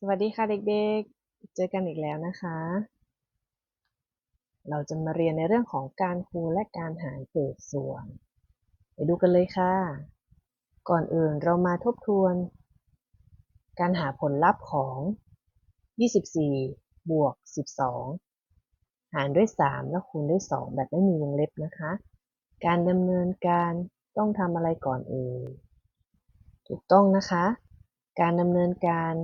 สวัสดีค่ะเด็กๆ เจอกันอีกแล้วนะคะ เราจะมาเรียนในเรื่องของการคูณและการหารเศษส่วน ไปดูกันเลยค่ะ ก่อนอื่นเรามาทบทวน การหาผลลัพธ์ของ 24 บวก 12 หารด้วย 3 แล้วคูณด้วย 2 แบบไม่มีวงเล็บนะคะ การดำเนินการต้องทำอะไรก่อนเอ่ยถูกต้องนะคะ การดำเนินการ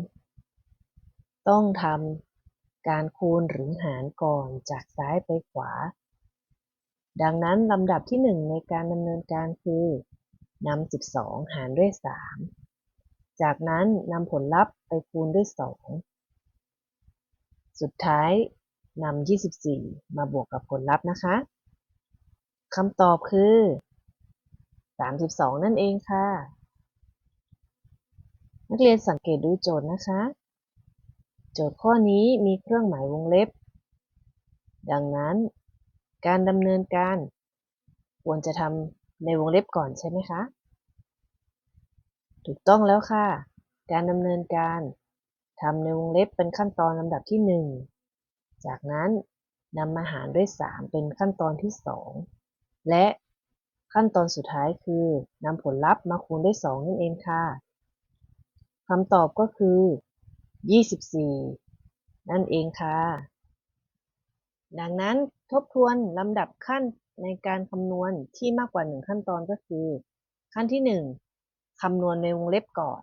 ต้องทำการคูณหรือหารก่อนจากซ้ายไปขวา ดังนั้นลำดับที่ 1 ในการดำเนินการคือนำ12 หารด้วย 3 จากนั้นนำผลลัพธ์ไปคูณด้วย 2 สุดท้ายนำ24 มาบวกกับผลลัพธ์นะคะคำตอบคือ 32 นั่นเองค่ะ นักเรียนสังเกตดูโจทย์นะคะ โจทย์ข้อนี้มีเครื่องหมายวงเล็บ ดังนั้น การดำเนินการ ควรจะทำในวงเล็บก่อนใช่ไหมคะ ถูกต้องแล้วค่ะ การดำเนินการทำในวงเล็บเป็นขั้นตอนลำดับที่ 1 จากนั้นนำมาหารด้วย 3 เป็นขั้นตอนที่ 2 และขั้นตอนสุดท้ายคือนำผลลัพธ์มาคูณด้วย 2 นั่นเองค่ะคำตอบก็คือ 24 นั่นเองค่ะ ดังนั้นทบทวนลำดับขั้นในการคำนวณที่มากกว่า 1 ขั้นตอนก็คือ ขั้นที่ 1 คำนวณในวงเล็บก่อน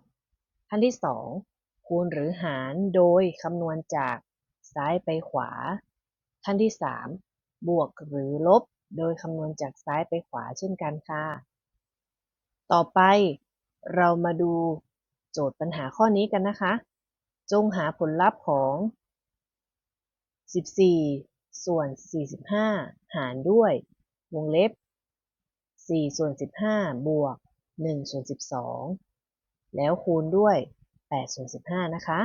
ขั้นที่ 2 คูณหรือหารโดยคำนวณจากซ้ายไปขวา ขั้นที่ 3 บวกหรือลบ โดยคำนวณจากซ้ายไปขวาเช่นกันค่ะ ต่อไปเรามาดูโจทย์ปัญหาข้อนี้กันนะคะ จงหาผลลัพธ์ของ 14 ส่วน 45 หารด้วย วงเล็บ 4 ส่วน 15 บวก 1 ส่วน 12 แล้วคูณด้วย 8 ส่วน 15 นะคะ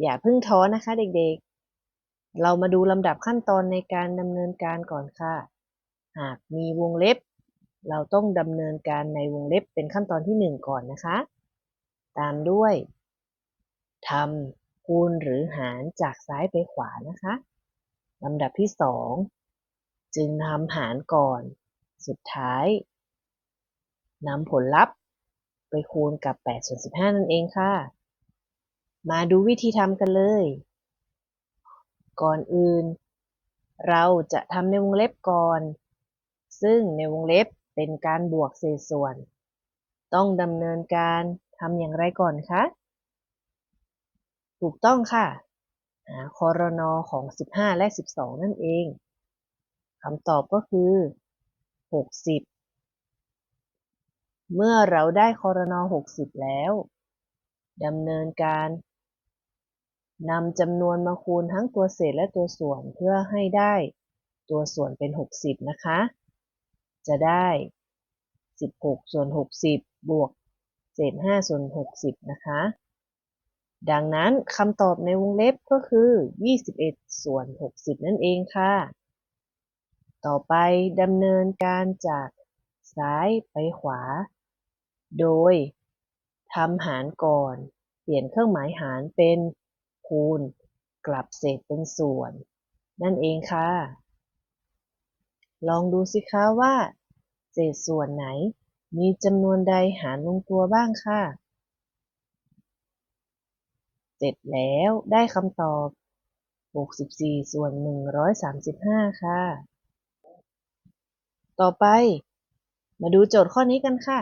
อย่าเพิ่งท้อนะคะเด็กๆ เรามาดูลำดับขั้นตอนในการดำเนินการก่อนค่ะ หากมีวงเล็บ เราต้องดำเนินการในวงเล็บเป็นขั้นตอนที่ 1 ก่อนนะคะ ตามด้วย ทำคูณหรือหารจากซ้ายไปขวานะคะลำดับที่ 2 จึงทำหารก่อน สุดท้ายนำผลลัพธ์ไปคูณกับ8ส่วน15 นั่นเองค่ะ มาดูวิธีทำกันเลย ก่อนอื่น เราจะทำในวงเล็บก่อน ซึ่งในวงเล็บเป็นการบวกเศษส่วน ต้องดำเนินการทำอย่างไรก่อนคะ ถูกต้องค่ะคอรนอของ 15 และ 12 นั่นเองคำตอบก็คือ 60 เมื่อเราได้คอรนอ60 แล้วดำเนินการนำจำนวนมาคูณทั้งตัวเศษและตัวส่วนเพื่อให้ได้ตัวส่วนเป็น 60 นะคะ จะได้ 16 ส่วน 60 บวก เศษ 5 ส่วน 60 นะคะ ดังนั้นคำตอบในวงเล็บก็คือ 21 ส่วน 60 นั่นเองค่ะ ต่อไปดำเนินการจากซ้ายไปขวา โดยทำหารก่อน เปลี่ยนเครื่องหมายหารเป็นคูณ กลับเศษเป็นส่วน นั่นเองค่ะ ลองดูสิคะว่า เศษส่วนไหน มีจำนวนใดหารลงตัวบ้างค่ะ เสร็จแล้วได้คำตอบ 64 ส่วน 135 ค่ะ ต่อไป มาดูโจทย์ข้อนี้กันค่ะ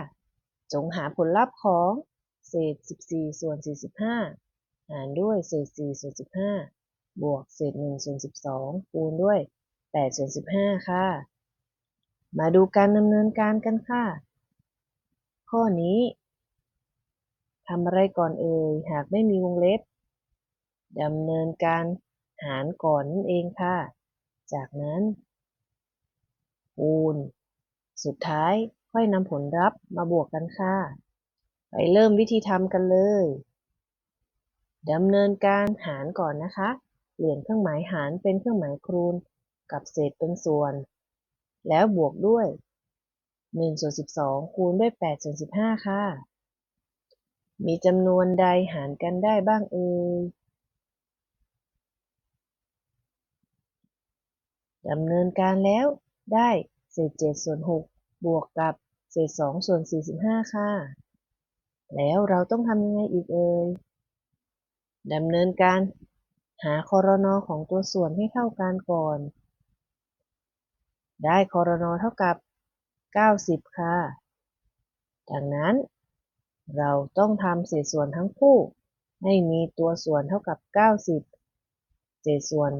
จงหาผลลัพธ์ของเศษ 14 ส่วน 45 หารด้วยเศษ 4 ส่วน 15 บวกเศษ 1 ส่วน 12 คูณด้วย 8 ส่วน 15 ค่ะ มาดูการดำเนินการกันค่ะ ข้อนี้ ทำอะไรก่อนเอ่ย หากไม่มีวงเล็บดำเนินการหารก่อนนั่นเองค่ะ จากนั้นคูณ สุดท้ายค่อยนำผลลัพธ์มาบวกกันค่ะ ไปเริ่มวิธีทำกันเลยดำเนินการหารก่อนนะคะ เปลี่ยนเครื่องหมายหารเป็นเครื่องหมายคูณกับเศษเป็นส่วน แล้วบวกด้วย1ส่วน12คูณด้วย8ส่วน15 ค่ะ มีจำนวนใดหารกันได้บ้างเอ่ยดำเนินการแล้วได้เศษ7ส่วน6บวกกับเศษ2ส่วน 45 ค่ะ แล้วเราต้องทำยังไงอีกเอ่ยดำเนินการหาคอรนอของตัวส่วนให้เท่ากันก่อน ได้คอรนอเท่ากับ 90 ค่ะ ดังนั้น เราต้องทำเศษส่วนทั้งคู่ ให้มีตัวส่วนเท่ากับ 90 เศษส่วน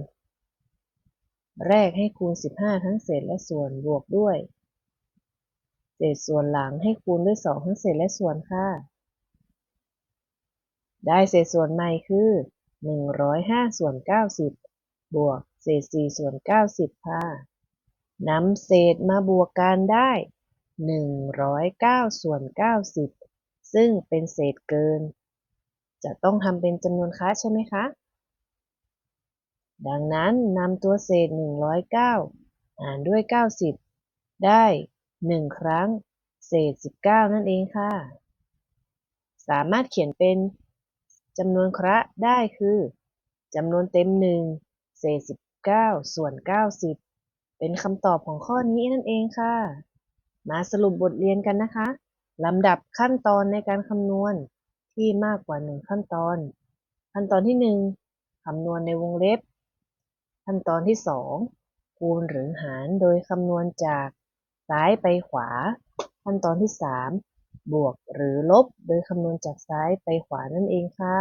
แรกให้คูณ 15 ทั้งเศษและส่วนบวกด้วย เศษส่วนหลังให้คูณด้วย 2 ทั้งเศษและส่วนค่ะ ได้เศษส่วนใหม่คือ 105 ส่วน 90 บวกเศษ 4 ส่วน 90 ค่ะนำเศษมาบวกกันได้ 109 ส่วน 90 ซึ่งเป็นเศษเกิน จะต้องทำเป็นจำนวนค้าใช่ไหมคะ ดังนั้นนำตัวเศษ 109หารด้วย 90 ได้ 1 ครั้ง เศษ 19 นั่นเองค่ะ สามารถเขียนเป็นจำนวนคระได้คือจำนวนเต็ม 1 เศษ 19 ส่วน 90 เป็นคำตอบของข้อนี้นั่นเองค่ะ มาสรุปบทเรียนกันนะคะ ลำดับขั้นตอนในการคำนวณที่มากกว่า 1 ขั้นตอน ขั้นตอนที่ 1 คำนวณในวงเล็บ ขั้นตอนที่ 2 คูณหรือหารโดยคำนวณจากซ้ายไปขวา ขั้นตอนที่ 3 บวกหรือลบโดยคำนวณจากซ้ายไปขวานั่นเองค่ะ